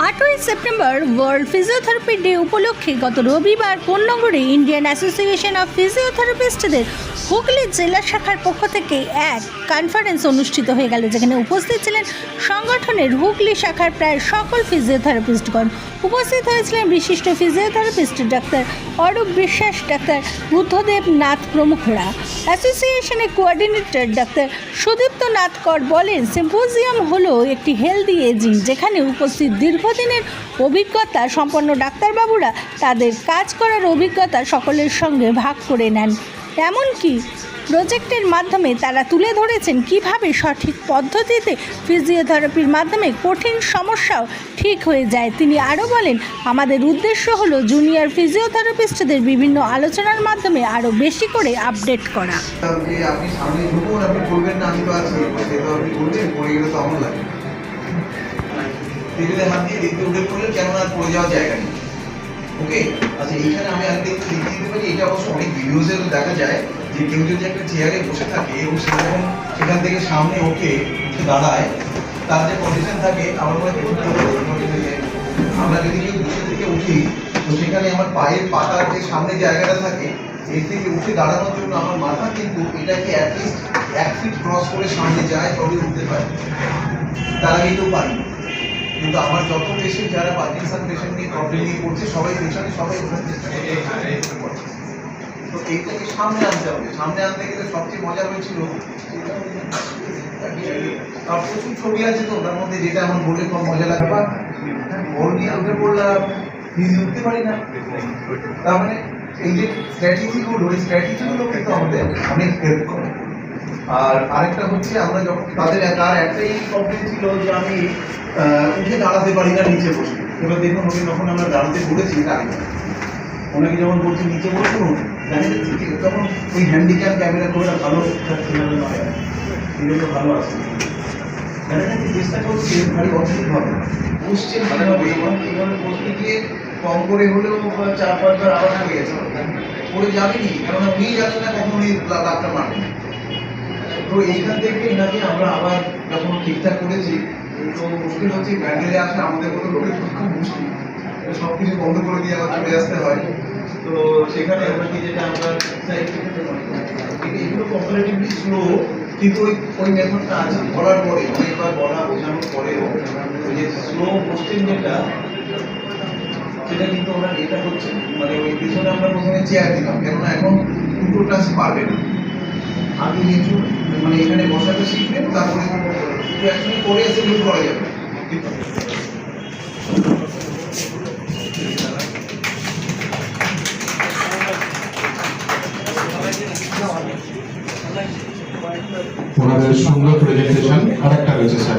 আটই September world physiotherapy day উপলক্ষে গত রবিবার পণ্যগড়ে ইন্ডিয়ান অ্যাসোসিয়েশন অফ ফিজিওথেরাপিস্টদের হুগলি জেলা শাখার পক্ষ থেকে এক কনফারেন্স অনুষ্ঠিত হয়ে গেল, যেখানে উপস্থিত ছিলেন সংগঠনের হুগলি শাখার প্রায় সকল ফিজিওথেরাপিস্টগণ উপস্থিত হয়েছিলেন বিশিষ্ট physiotherapist doctor Arup Biswas, doctor Buddhadeb Nath প্রমুখরা। অ্যাসোসিয়েশনের কোঅর্ডিনেটর ডাক্তার সুদীপ্ত নাথ কর বলেন সিম্পোজিয়াম হলো একটি হেলদি এজিং যেখানে উপস্থিত দীর্ঘদিনের অভিজ্ঞতা সম্পন্ন ডাক্তারবাবুরা তাদের কাজ করার অভিজ্ঞতা সকলের সঙ্গে ভাগ করে নেন। এমনকি প্রজেক্টের মাধ্যমে তারা তুলে ধরেছেন কীভাবে সঠিক পদ্ধতিতে ফিজিওথেরাপির মাধ্যমে কঠিন সমস্যাও ঠিক হয়ে যায়। তিনি আরও বলেন, আমাদের উদ্দেশ্য হলো জুনিয়র ফিজিওথেরাপিস্টদের বিভিন্ন আলোচনার মাধ্যমে আরও বেশি করে আপডেট করা। উঠে আর পড়ে যাওয়ার জায়গা নেই। ওকে আচ্ছা এইখানে আমি আগে একটু দিতে পারি। এটা অবশ্য অনেক ভিডিওসে দেখা যায় যে কেউ যদি একটা চেয়ারে বসে থাকে এবং সে যখন সেখান থেকে সামনে ওঠে, উঠে দাঁড়ায়, তার যে কন্ডিশন থাকে, আমার মনে আমরা যদি কেউ বসে থেকে উঠি, তো সেখানে আমার পায়ের পাতার যে সামনে জায়গাটা থাকে, এর থেকে উঠে দাঁড়ানোর জন্য আমার মাথা কিন্তু এটাকে অ্যাটলিস্ট এক ফিট ক্রস করে সামনে যায় তবে উঠতে পারে। তার কেউ পারি। কিন্তু আমার যত পেশেন্ট যারা পার্কিনসন পেশেন্ট নিয়ে প্রবলেম নিয়ে পড়ছে সবাই পেছনে সবাই তো এইটাকে সামনে আনতে হবে। সামনে আনতে গেলে সবচেয়ে মজা হয়েছিল আর প্রচুর ছবি আছে তো তার মধ্যে যেটা আমার বলে খুব মজা লাগে। বা বল নিয়ে উঠে পড়লাম নিজে উঠতে পারি না। তার মানে এই যে স্ট্র্যাটেজিগুলো এই স্ট্র্যাটেজিগুলো কিন্তু আমাদের অনেক হেল্প করে। আর আরেকটা হচ্ছে আমরা যখন তাদের তার একটাই কমপ্লেন ছিল যে আমি উঠে দাঁড়াতে পারি না নিচে বসে। এবার দেখুন ওকে যখন আমরা দাঁড়াতে বলেছি দাঁড়িয়ে ওনাকে যখন বলছি নিচে বসুন যাচ্ছে, তখন ওই হ্যান্ডিক্যাপ ক্যামেরা করে ভালো সেভাবে এই ভালো আছে। এইভাবে বসতে গিয়ে কম করে হলেও চার পাঁচবার আবার জানেন না তো থেকে আমরা আবার যখন ঠিকঠাক করেছি তো মুশকিল হচ্ছে ব্যান্ডেলে আসে আমাদের কোনো লোকের খুব মুশকিল। সব কিছু বন্ধ করে দিয়ে আবার চলে আসতে হয়। তো সেখানে ওনাকে যেটা আমরা চাই এগুলো কম্পারেটিভলি স্লো কিন্তু ওই ওই মেথডটা আছে বলার পরে, অনেকবার বলা বোঝানোর পরেও যে স্লো মোস্টিং যেটা, সেটা কিন্তু ওরা এটা হচ্ছে মানে ওই পিছনে আমরা প্রথমে চেয়ার দিলাম, কেননা এখন দুটো ক্লাস পারবে না। আগে নিচু মানে এখানে বসাতে শিখবেন তারপরে দুটো একসঙ্গে করে মুভ করা যাবে। ওনাদের সুন্দর প্রেজেন্টেশন আরেকটা রয়েছে, স্যার।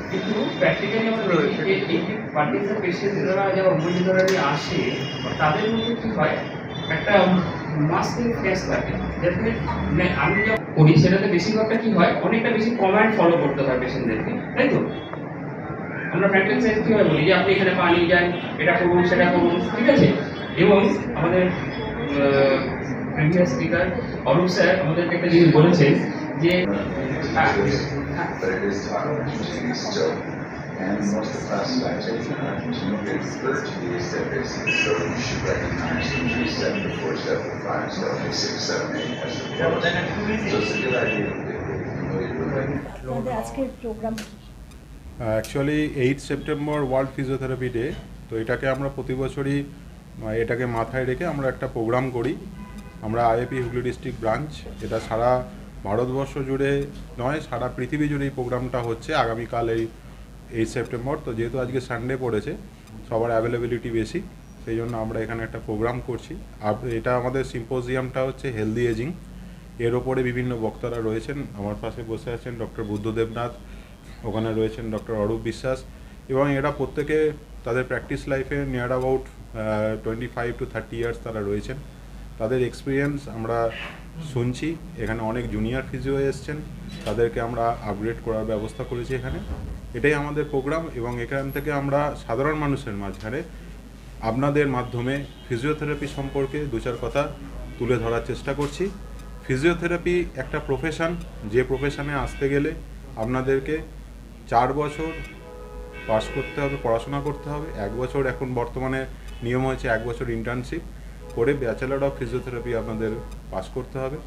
কিন্তু প্র্যাকটিক্যালি আমরা এই যে পেশেন্ট যারা যারা উপযোগী আসে, তাদের মধ্যে কি হয়? একটা মাস্কিং ফেস থাকে। যাতে মানে আমি যা করি, সেটাতে বেশিরভাগটা কি হয়? অনেকটা বেশি কমান্ড ফলো করতে হয় পেশেন্টদেরকে তাই তো? আমরা প্র্যাকটিস সাইজ কীভাবে বলি? যে আপনি এখানে পানি যান, এটা করুন, সেটা করুন, ঠিক আছে? এবং আমাদের প্রিভিয়াস স্পিকার অরূপ স্যার আমাদেরকে একটা জিনিস বলেছেন যে but it is tolerant to still. And most of the classes I take are continuing to refer to the step basic, so you should recognize the three the four the five the six, seven, eight as the So it's a good idea to get familiar with it. আজকের programme actually eight September world physiotherapy day তো এটাকে আমরা প্রতি বছরই এটাকে মাথায় রেখে আমরা একটা প্রোগ্রাম করি আমরা আইএপি হুগলি ডিস্ট্রিক্ট ব্রাঞ্চ এটা সারা ভারতবর্ষ জুড়ে নয়, সারা পৃথিবী জুড়ে এই প্রোগ্রামটা হচ্ছে। আগামীকাল এই এইট সেপ্টেম্বর তো যেহেতু আজকে সানডে পড়েছে, সবার অ্যাভেলেবিলিটি বেশি, সেই জন্য আমরা এখানে একটা প্রোগ্রাম করছি। আর এটা আমাদের সিম্পোজিয়ামটা হচ্ছে হেলদি এজিং এর ওপরে বিভিন্ন বক্তারা রয়েছেন। আমার পাশে বসে আছেন ডক্টর বুদ্ধদেবনাথ, ওখানে রয়েছেন ডক্টর অরূপ বিশ্বাস, এবং এরা প্রত্যেকে তাদের প্র্যাকটিস লাইফে near about twenty five to thirty years তারা রয়েছেন। তাদের এক্সপিরিয়েন্স আমরা শুনছি। এখানে অনেক জুনিয়র ফিজিও এসছেন। তাদেরকে আমরা আপগ্রেড করার ব্যবস্থা করেছি এখানে। এটাই আমাদের প্রোগ্রাম এবং এখান থেকে আমরা সাধারণ মানুষের মাঝখানে আপনাদের মাধ্যমে ফিজিওথেরাপি সম্পর্কে দু চার কথা তুলে ধরার চেষ্টা করছি। ফিজিওথেরাপি একটা প্রফেশন যে প্রফেশনে আসতে গেলে আপনাদেরকে চার বছর পাস করতে হবে, পড়াশোনা করতে হবে। এক বছর এখন বর্তমানে নিয়ম হয়েছে এক বছর ইন্টার্নশিপ করে ব্যাচেলার অফ ফিজিওথেরাপি আপনাদের পাস করতে হবে।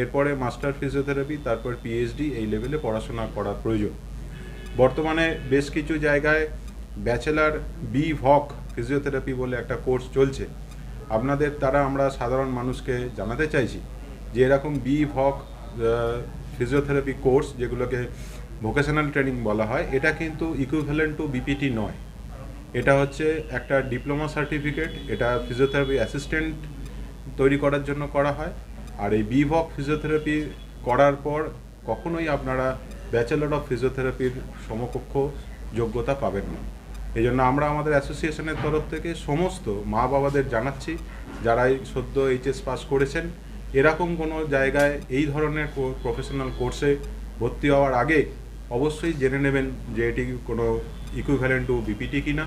এরপরে মাস্টার ফিজিওথেরাপি, তারপর পিএইচডি এই লেভেলে পড়াশোনা করা প্রয়োজন। বর্তমানে বেশ কিছু জায়গায় ব্যাচেলার বি ভক ফিজিওথেরাপি বলে একটা কোর্স চলছে। আপনাদের দ্বারা আমরা সাধারণ মানুষকে জানাতে চাইছি যে এরকম বি ভক ফিজিওথেরাপি কোর্স যেগুলোকে ভোকেশনাল ট্রেনিং বলা হয়, এটা কিন্তু ইকুইভ্যালেন্ট টু বিপিটি নয়। এটা হচ্ছে একটা ডিপ্লোমা সার্টিফিকেট, এটা ফিজিওথেরাপি অ্যাসিস্ট্যান্ট তৈরি করার জন্য করা হয়। আর এই বিভক ফিজিওথেরাপি করার পর কখনোই আপনারা ব্যাচেলর অফ ফিজিওথেরাপির সমকক্ষ যোগ্যতা পাবেন না। এই জন্য আমরা আমাদের অ্যাসোসিয়েশনের তরফ থেকে সমস্ত মা বাবাদের জানাচ্ছি যারা এই সদ্য এইচএস পাস করেছেন, এরকম কোনো জায়গায় এই ধরনের প্রফেশনাল কোর্সে ভর্তি হওয়ার আগে অবশ্যই জেনে নেবেন যে এটি কোনো ইকুইভ্যালেন্ট টু বিপিটি কিনা।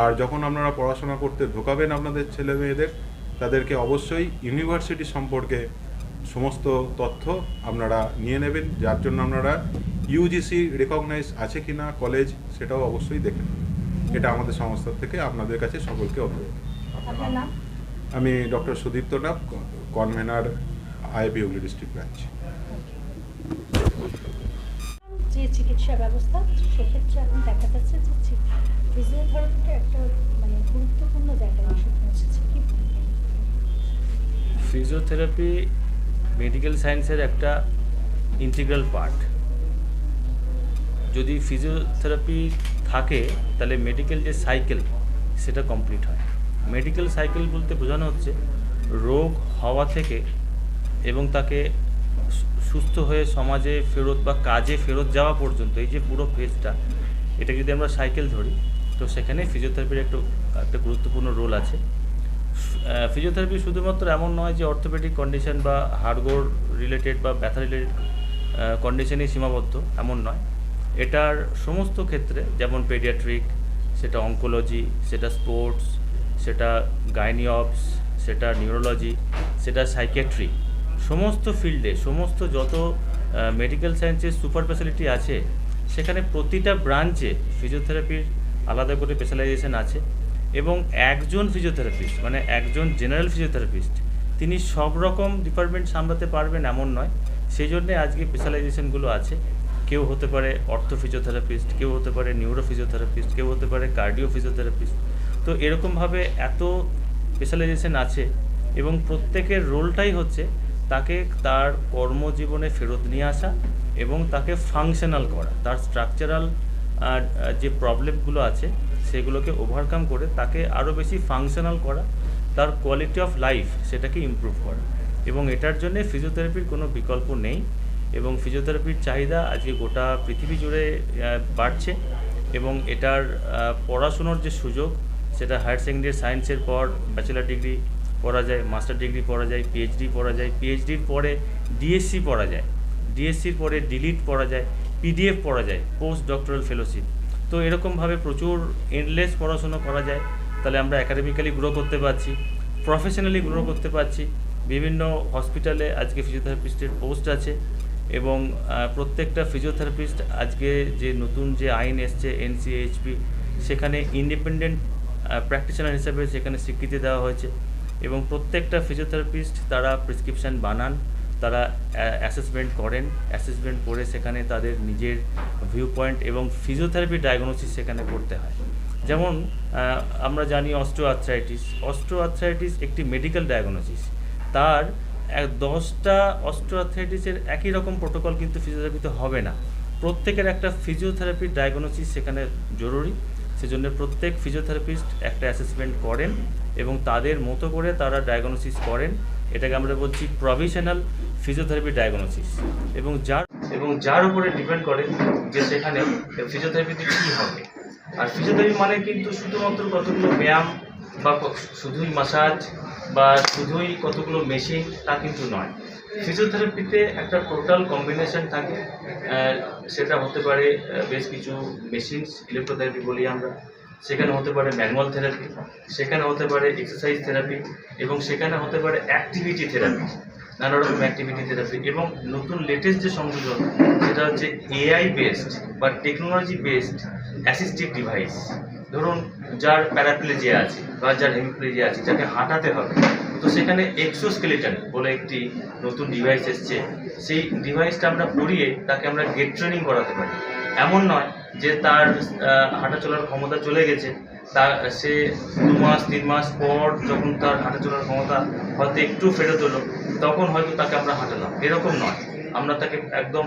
আর যখন আপনারা পড়াশোনা করতে ঢোকাবেন আপনাদের ছেলে মেয়েদের তাদেরকে অবশ্যই ইউনিভার্সিটি সম্পর্কে সমস্ত তথ্য আপনারা নিয়ে নেবেন যার জন্য আপনারা ইউজিসি রেকগনাইজ আছে কি না কলেজ সেটাও অবশ্যই দেখে নেবেন। এটা আমাদের সংস্থা থেকে আপনাদের কাছে সকলকে নাম? আমি doctor Sudipta Nath convener Hooghly district branch যে চিকিৎসা ব্যবস্থা, সেক্ষেত্রে এখন দেখা যাচ্ছে যে ফিজিওথেরাপিটা একটা মানে গুরুত্বপূর্ণ জায়গায় এসে পৌঁছেছে কি ফিজিওথেরাপি মেডিকেল সায়েন্সের একটা ইন্টিগ্রাল পার্ট যদি ফিজিওথেরাপি থাকে, তাহলে মেডিকেল যে সাইকেল সেটা কমপ্লিট হয়। মেডিকেল সাইকেল বলতে বোঝানো হচ্ছে, রোগ হওয়া থেকে এবং তাকে সুস্থ হয়ে সমাজে ফেরত বা কাজে ফেরত যাওয়া পর্যন্ত, এই যে পুরো ফেজটা এটা যদি আমরা সাইকেল ধরি, তো সেখানে ফিজিওথেরাপির একটু, একটা গুরুত্বপূর্ণ রোল আছে। ফিজিওথেরাপি শুধুমাত্র এমন নয় যে অর্থোপেডিক কন্ডিশন বা হাড়গোড় রিলেটেড বা ব্যথা রিলেটেড কন্ডিশনেই সীমাবদ্ধ, এমন নয়। এটার সমস্ত ক্ষেত্রে, যেমন পেডিয়াট্রিক সেটা অঙ্কোলজি সেটা স্পোর্টস সেটা গাইনিঅপস সেটা নিউরোলজি সেটা সাইকেট্রি সমস্ত ফিল্ডে, সমস্ত যত মেডিকেল সায়েন্সের সুপার স্পেশালিটি আছে, সেখানে প্রতিটা ব্রাঞ্চে ফিজিওথেরাপির আলাদা করে স্পেশালাইজেশন আছে এবং একজন ফিজিওথেরাপিস্ট মানে একজন জেনারেল ফিজিওথেরাপিস্ট তিনি সব রকম ডিপার্টমেন্ট সামলাতে পারবেন এমন নয়। সেই জন্যে আজকে স্পেশালাইজেশনগুলো আছে। কেউ হতে পারে অর্থো ফিজিওথেরাপিস্ট কেউ হতে পারে নিউরো ফিজিওথেরাপিস্ট কেউ হতে পারে কার্ডিও ফিজিওথেরাপিস্ট তো এরকমভাবে এত স্পেশালাইজেশন আছে এবং প্রত্যেকের রোলটাই হচ্ছে তাকে তার কর্মজীবনে ফেরত নিয়ে আসা এবং তাকে ফাংশনাল করা। তার স্ট্রাকচারাল যে প্রবলেমগুলো আছে, সেগুলোকে ওভারকাম করে তাকে আরও বেশি ফাংশনাল করা, তার কোয়ালিটি অফ লাইফ সেটাকে ইমপ্রুভ করা। এবং এটার জন্যে ফিজিওথেরাপির কোনো বিকল্প নেই এবং ফিজিওথেরাপির চাহিদা আজকে গোটা পৃথিবী জুড়ে বাড়ছে এবং এটার পড়াশুনোর যে সুযোগ, সেটা হায়ার সেকেন্ডারি সায়েন্সের পর ব্যাচেলার ডিগ্রি পড়া যায় মাস্টার ডিগ্রি পড়া যায় পিএইচডি পড়া যায় পিএইচডির পরে ডিএসসি পড়া যায় ডিএসসির পরে ডিলিট পড়া যায় পিডিএফ পড়া যায় পোস্ট ডক্টরাল ফেলোশিপ তো এরকমভাবে প্রচুর এন্ডলেস পড়াশুনো করা যায়। তাহলে আমরা একাডেমিক্যালি গ্রো করতে পারছি প্রফেশনালি গ্রো করতে পারছি। বিভিন্ন হসপিটালে আজকে ফিজিওথেরাপিস্টের পোস্ট আছে এবং প্রত্যেকটা ফিজিওথেরাপিস্ট আজকে যে নতুন যে আইন এসছে এনসিএইচপি সেখানে ইন্ডিপেন্ডেন্ট প্র্যাকটিশনার হিসেবে সেখানে স্বীকৃতি দেওয়া হয়েছে। এবং প্রত্যেকটা ফিজিওথেরাপিস্ট তারা প্রেসক্রিপশান বানান, তারা অ্যাসেসমেন্ট করেন অ্যাসেসমেন্ট করে সেখানে তাদের নিজের ভিউ পয়েন্ট এবং ফিজিওথেরাপি ডায়াগনোসিস সেখানে করতে হয়। যেমন আমরা জানি অস্ট্রো আর্থ্রাইটিস অস্ট্রো একটি মেডিকেল ডায়াগনোসিস তার দশটা অস্ট্রো আর্থ্রাইটিসের একই রকম প্রোটোকল কিন্তু ফিজিওথেরাপিতে হবে না। প্রত্যেকের একটা ফিজিওথেরাপি ডায়াগনোসিস সেখানে জরুরি। সেজন্য প্রত্যেক ফিজিওথেরাপিস্ট একটা অ্যাসেসমেন্ট করেন এবং তাদের মতো করে তারা ডায়াগনোসিস করেন। এটাকে আমরা বলছি প্রভিশনাল ফিজিওথেরাপি ডায়াগনোসিস এবং যার এবং যার উপরে ডিপেন্ড করে যে সেখানে ফিজিওথেরাপিতে কী হবে। আর ফিজিওথেরাপি মানে কিন্তু শুধুমাত্র কতগুলো ব্যায়াম বা শুধুই মাসাজ বা শুধুই কতগুলো মেশিন তা কিন্তু নয়। ফিজিওথেরাপিতে একটা টোটাল কম্বিনেশন থাকে সেটা হতে পারে বেশ কিছু মেশিনস ইলেকট্রোথেরাপি বলি আমরা। সেখানে হতে পারে ম্যানুয়াল থেরাপি সেখানে হতে পারে এক্সারসাইজ থেরাপি এবং সেখানে হতে পারে অ্যাক্টিভিটি থেরাপি নানা রকম অ্যাক্টিভিটি থেরাপি এবং নতুন লেটেস্ট যে সংযোজন, সেটা হচ্ছে এআই বেসড বা টেকনোলজি বেসড অ্যাসিস্টিভ ডিভাইস ধরুন, যার প্যারাপ্লেজিয়া আছে বা যার হেমিপ্লেজিয়া আছে, যাকে হাঁটাতে হবে তো সেখানে এক্সোস্কেলেটন বলে একটি নতুন ডিভাইস এসছে। সেই ডিভাইসটা আমরা পরিয়ে তাকে আমরা গেট ট্রেনিং করাতে পারি। এমন নয় যে তার হাঁটা চলার ক্ষমতা চলে গেছে। তা, সে দু মাস, তিন মাস পর যখন তার হাঁটা চলার ক্ষমতা হয়তো একটু ফেরত হলো তখন হয়তো তাকে আমরা হাঁটালাম। এরকম নয়। আমরা তাকে একদম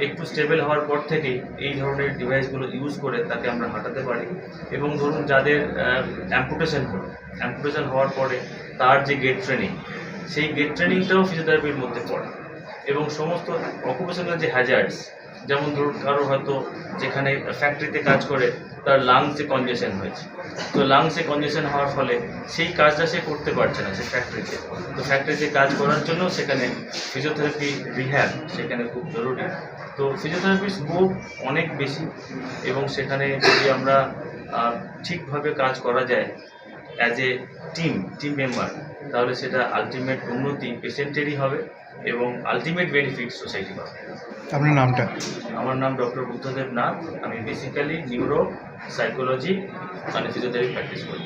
একটু স্টেবল হওয়ার পর থেকেই এই ধরনের ডিভাইসগুলো ইউজ করে তাকে আমরা হাঁটাতে পারি। এবং ধরুন যাদের অ্যাম্পুটেশন হলো অ্যাম্পুটেশন হওয়ার পরে তার যে গেট ট্রেনিং সেই গেট ট্রেনিংটাও ফিজিওথেরাপির মধ্যে পড়ে। এবং সমস্ত অকুপেশনাল যে হ্যাজার্ডস যেমন ধরুন কারও হয়তো যেখানে ফ্যাক্টরিতে কাজ করে, তার লাংসে কনজেশন হয়েছে। তো লাংসে কনজেশন হওয়ার ফলে সেই কাজটা সে করতে পারছে না, সে ফ্যাক্টরিতে তো। ফ্যাক্টরিতে কাজ করার জন্য সেখানে ফিজিওথেরাপি রিহ্যাব সেখানে খুব জরুরি। তো ফিজিওথেরাপির স্কোপ অনেক বেশি এবং সেখানে যদি আমরা ঠিকভাবে কাজ করা যায় as a team team member তাহলে সেটা আলটিমেট উন্নতি পেশেন্টেরই হবে। এবং আলটিমেট বেনিফিট সোসাইটি পাবে। আপনার নামটা? আমার নাম ডক্টর বুদ্ধদেব নাথ। আমি বেসিক্যালি নিউরো সাইকোলজি মানে ফিজিওথেরাপি প্র্যাকটিস করি।